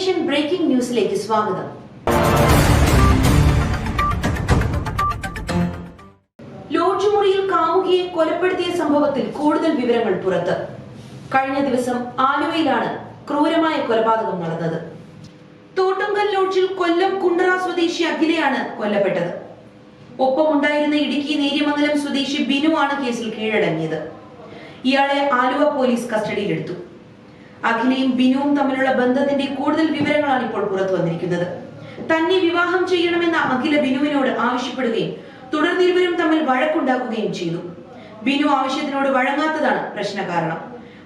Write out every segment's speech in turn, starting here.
സ്വാഗതം. ലോഡ്ജ് മുറിയിൽ കാമുകിയെ കൊലപ്പെടുത്തിയ സംഭവത്തിൽ കൂടുതൽ വിവരങ്ങൾ പുറത്ത്. കഴിഞ്ഞ ദിവസം ആലുവയിലാണ് ക്രൂരമായ കൊലപാതകം നടന്നത്. തോട്ടുങ്കൽ ലോഡ്ജിൽ കൊല്ലം കുണ്ടറ സ്വദേശി അഖിലയാണ് കൊല്ലപ്പെട്ടത്. ഒപ്പമുണ്ടായിരുന്ന ഇടുക്കി നേര്യമംഗലം സ്വദേശി ബിനു ആണ് കേസിൽ കീഴടങ്ങിയത്. ഇയാളെ ആലുവ പോലീസ് കസ്റ്റഡിയിലെടുത്തു. അഖിലയും ബിനുവും തമ്മിലുള്ള ബന്ധത്തിന്റെ കൂടുതൽ വിവരങ്ങളാണ് ഇപ്പോൾ പുറത്തു വന്നിരിക്കുന്നത്. തന്നെ വിവാഹം ചെയ്യണമെന്ന അഖില ബിനുവിനോട് ആവശ്യപ്പെടുകയും തുടർന്ന് ഇരുവരും തമ്മിൽ വഴക്കുണ്ടാക്കുകയും ചെയ്തു. ബിനു ആവശ്യത്തിനോട് വഴങ്ങാത്തതാണ് പ്രശ്ന കാരണം.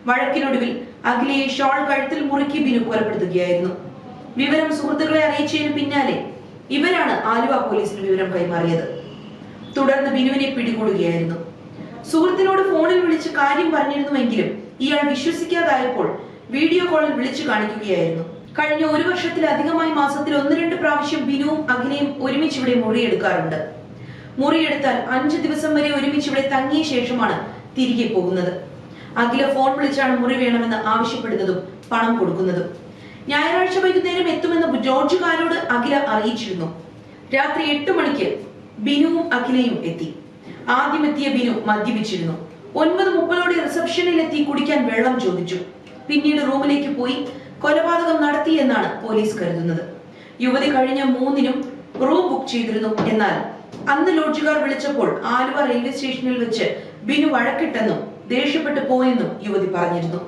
വഴക്കിനൊടുവിൽ അഖിലയെ ഷോൾ കഴുത്തിൽ മുറുക്കി ബിനു കൊലപ്പെടുത്തുകയായിരുന്നു. വിവരം സുഹൃത്തുക്കളെ അറിയിച്ചതിന് പിന്നാലെ ഇവരാണ് ആലുവ പോലീസിന് വിവരം കൈമാറിയത്. തുടർന്ന് ബിനുവിനെ പിടികൂടുകയായിരുന്നു. സുഹൃത്തിനോട് ഫോണിൽ വിളിച്ച് കാര്യം പറഞ്ഞിരുന്നുവെങ്കിലും ഇയാൾ വിശ്വസിക്കാതായപ്പോൾ വീഡിയോ കോളിൽ വിളിച്ചു കാണിക്കുകയായിരുന്നു. കഴിഞ്ഞ ഒരു വർഷത്തിലധികമായി മാസത്തിൽ ഒന്ന് രണ്ട് പ്രാവശ്യം ബിനുവും അഖിലയും ഒരുമിച്ച് ഇവിടെ മുറിയെടുക്കാറുണ്ട്. മുറിയെടുത്താൽ അഞ്ച് ദിവസം വരെ ഒരുമിച്ച് ഇവിടെ തങ്ങിയ ശേഷമാണ് തിരികെ പോകുന്നത്. അഖില ഫോൺ വിളിച്ചാണ് മുറി വേണമെന്ന് ആവശ്യപ്പെടുന്നതും പണം കൊടുക്കുന്നതും. ഞായറാഴ്ച വൈകുന്നേരം എത്തുമെന്ന് ജോർജുകാരോട് അഖില അറിയിച്ചിരുന്നു. രാത്രി എട്ട് മണിക്ക് ബിനുവും അഖിലയും എത്തി. ആദ്യം എത്തിയ ബിനു മദ്യപിച്ചിരുന്നു. ഒൻപത് മുപ്പതോടെ റിസപ്ഷനിൽ എത്തി കുടിക്കാൻ വെള്ളം ചോദിച്ചു. പിന്നീട് റൂമിലേക്ക് പോയി കൊലപാതകം നടത്തിയെന്നാണ് പോലീസ് കരുതുന്നത്. യുവതി കഴിഞ്ഞ മൂന്നിനും റൂം ബുക്ക് ചെയ്തിരുന്നു. എന്നാൽ അന്ന് ലോഡ്ജുകാർ വിളിച്ചപ്പോൾ ആലുവ റെയിൽവേ സ്റ്റേഷനിൽ വെച്ച് ബിനു വഴക്കിട്ടെന്നും ദേഷ്യപ്പെട്ടു പോയെന്നും യുവതി പറഞ്ഞിരുന്നു.